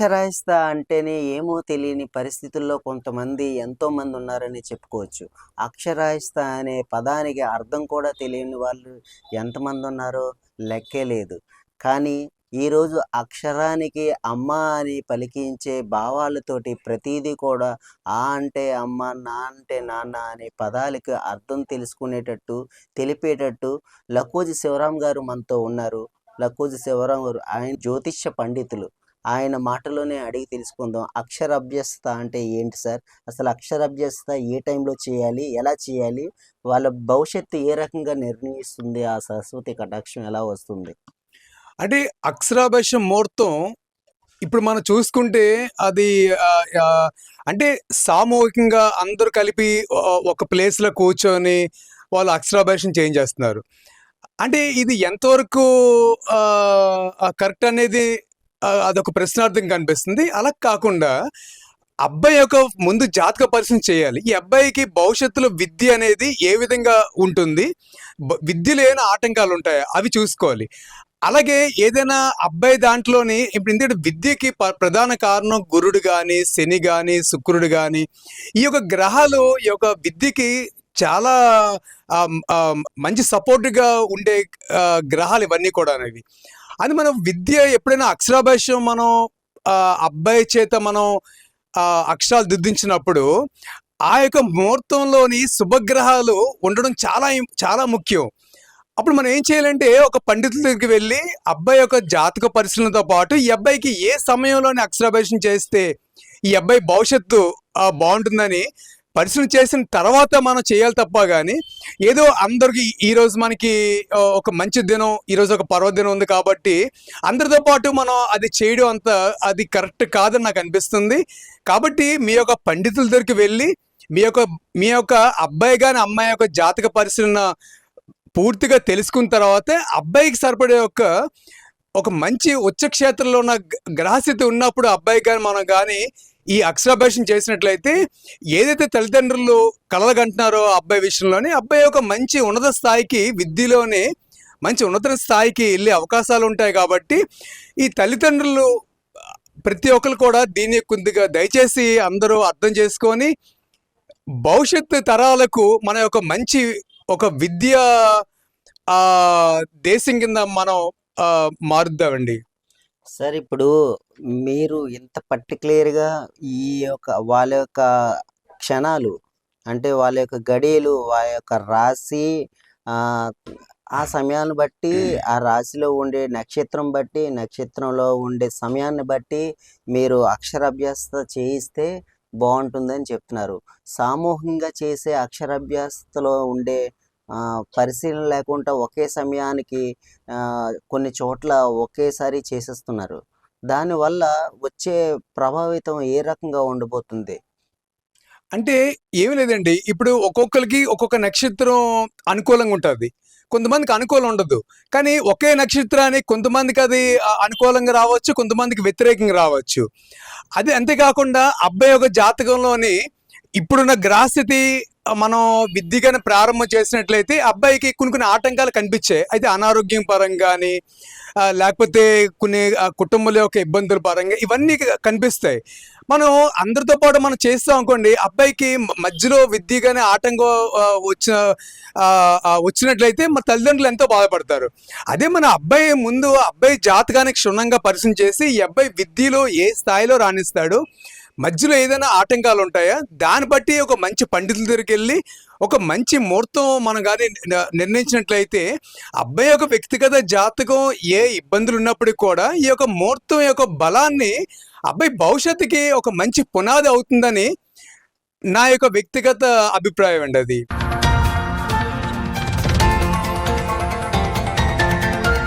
అక్షరాస్యత అంటేనే ఏమో తెలియని పరిస్థితుల్లో కొంతమంది ఎంతోమంది ఉన్నారని చెప్పుకోవచ్చు. అక్షరాస్యత అనే పదానికి అర్థం కూడా తెలియని వాళ్ళు ఎంతమంది ఉన్నారో లెక్కే లేదు. కానీ ఈరోజు అక్షరానికి అమ్మ అని పలికించే భావాలతోటి ప్రతిదీ కూడా ఆ అంటే అమ్మ నా అంటే నాన్న అనే పదాలకు అర్థం తెలుసుకునేటట్టు తెలిపేటట్టు లకోజి శివరాం గారు మనతో ఉన్నారు. లకోజి శివరాం గారు ఆయన జ్యోతిష్య పండితులు. ఆయన మాటలోనే అడిగి తెలుసుకుందాం. అక్షరాభ్యస్త అంటే ఏంటి సార్? అసలు అక్షరాభ్యస్త ఏ టైంలో చేయాలి? ఎలా చేయాలి? వాళ్ళ భవిష్యత్తు ఏ రకంగా నిర్ణయిస్తుంది? ఆ సరస్వతి కటాక్షం ఎలా వస్తుంది? అంటే అక్షరాభ్యాస ముహూర్తం ఇప్పుడు మనం చూసుకుంటే అది అంటే సామూహికంగా అందరూ కలిపి ఒక ప్లేస్లో కూర్చొని వాళ్ళు అక్షరాభ్యాసం చేంజ్ చేస్తున్నారు. అంటే ఇది ఎంతవరకు కరెక్ట్ అనేది అదొక ప్రశ్నార్థం కనిపిస్తుంది. అలా కాకుండా అబ్బాయి యొక్క ముందు జాతక పరిశీలన చేయాలి. ఈ అబ్బాయికి భవిష్యత్తులో విద్య అనేది ఏ విధంగా ఉంటుంది? విద్య లేని ఆటంకాలు ఉంటాయా? అవి చూసుకోవాలి. అలాగే ఏదైనా అబ్బాయి దాంట్లోని ఇప్పుడు ఎందుకంటే విద్యకి ప్రధాన కారణం గురుడు కానీ శని కానీ శుక్రుడు కానీ ఈ యొక్క గ్రహాలు ఈ యొక్క విద్యకి చాలా మంచి సపోర్ట్గా ఉండే గ్రహాలు ఇవన్నీ కూడా అనేవి అది మనం విద్య ఎప్పుడైనా అక్షరాభ్యాసం మనం అబ్బాయి చేత మనం అక్షరాలు దిద్దించినప్పుడు ఆ యొక్క ముహూర్తంలోని శుభగ్రహాలు ఉండడం చాలా చాలా ముఖ్యం. అప్పుడు మనం ఏం చేయాలంటే ఒక పండితుల దగ్గరికి వెళ్ళి అబ్బాయి యొక్క జాతక పరిశీలనతో పాటు ఈ అబ్బాయికి ఏ సమయంలోనే అక్షరాభ్యాసం చేస్తే ఈ అబ్బాయి భవిష్యత్తు బాగుంటుందని పరిశీలన చేసిన తర్వాత మనం చేయాలి తప్ప కానీ ఏదో అందరికి ఈ రోజు మనకి ఒక మంచి దినం ఈరోజు ఒక పర్వదినం ఉంది కాబట్టి అందరితో పాటు మనం అది చేయడం అంత అది కరెక్ట్ కాదని నాకు అనిపిస్తుంది. కాబట్టి మీ యొక్క పండితుల దగ్గరికి వెళ్ళి మీ యొక్క మీ యొక్క అబ్బాయి కానీ అమ్మాయి యొక్క జాతక పరిశీలన పూర్తిగా తెలుసుకున్న తర్వాతే అబ్బాయికి సరిపడే ఒక ఒక మంచి ఉచ్చక్షేత్రంలో ఉన్న గ- గ్రహస్థితి ఉన్నప్పుడు అబ్బాయి కానీ మనం కానీ ఈ అక్షరాభ్యాసం చేసినట్లయితే ఏదైతే తల్లిదండ్రులు కలగంటున్నారో ఆ అబ్బాయి విషయంలోనే అబ్బాయి ఒక మంచి ఉన్నత స్థాయికి విద్యలోనే మంచి ఉన్నత స్థాయికి వెళ్ళే అవకాశాలు ఉంటాయి కాబట్టి ఈ తల్లిదండ్రులు ప్రతి ఒక్కరు కూడా దీన్ని కొద్దిగా దయచేసి అందరూ అర్థం చేసుకొని భవిష్యత్తు తరాలకు మన యొక్క మంచి ఒక విద్య దేశం కింద మనం మారుద్దామండి. సార్ ఇప్పుడు మీరు ఇంత పర్టికులర్గా ఈ యొక్క వాళ్ళ యొక్క క్షణాలు అంటే వాళ్ళ యొక్క గడియలు వాళ్ళ యొక్క రాశి ఆ, సమయాన్ని బట్టి ఆ రాశిలో ఉండే నక్షత్రం బట్టి నక్షత్రంలో ఉండే సమయాన్ని బట్టి మీరు అక్షరాభ్యాసత చేయిస్తే బాగుంటుందని చెప్తున్నారు. సామూహికంగా చేసే అక్షరాభ్యాసతలో ఉండే పరిశీలన లేకుండా ఒకే సమయానికి కొన్ని చోట్ల ఒకేసారి చేసేస్తున్నారు. దానివల్ల వచ్చే ప్రభావితం ఏ రకంగా ఉండబోతుంది? అంటే ఏమి లేదండి. ఇప్పుడు ఒక్కొక్కరికి ఒక్కొక్క నక్షత్రం అనుకూలంగా ఉంటుంది. కొంతమందికి అనుకూలం ఉండదు. కానీ ఒకే నక్షత్రానికి కొంతమందికి అది అనుకూలంగా రావచ్చు కొంతమందికి వ్యతిరేకంగా రావచ్చు. అది అంతేకాకుండా అబ్బాయి యొక్క జాతకంలోని ఇప్పుడున్న గ్రహస్థితి మనం విద్యగానే ప్రారంభం చేసినట్లయితే అబ్బాయికి కొన్ని కొన్ని ఆటంకాలు కనిపించాయి. అయితే అనారోగ్యం పరంగా కానీ లేకపోతే కొన్ని కుటుంబంలో యొక్క ఇబ్బందుల పరంగా ఇవన్నీ కనిపిస్తాయి. మనం అందరితో పాటు మనం చేస్తాం అనుకోండి అబ్బాయికి మధ్యలో విద్యగానే ఆటంకం వచ్చిన వచ్చినట్లయితే మన తల్లిదండ్రులు ఎంతో బాధపడతారు. అదే మన అబ్బాయి ముందు అబ్బాయి జాతకానికి క్షుణ్ణంగా పరిచయం చేసి ఈ అబ్బాయి విద్యలో ఏ స్థాయిలో రాణిస్తాడు మధ్యలో ఏదైనా ఆటంకాలు ఉంటాయా? దాన్ని బట్టి ఒక మంచి పండితుల దగ్గరికి వెళ్ళి ఒక మంచి ముహూర్తం మనం కానీ నిర్ణయించినట్లయితే అబ్బాయి యొక్క వ్యక్తిగత జాతకం ఏ ఇబ్బందులు ఉన్నప్పటికీ కూడా ఈ యొక్క ముహూర్తం యొక్క బలాన్ని అబ్బాయి భవిష్యత్తుకి ఒక మంచి పునాది అవుతుందని నా యొక్క వ్యక్తిగత అభిప్రాయం అండి అది.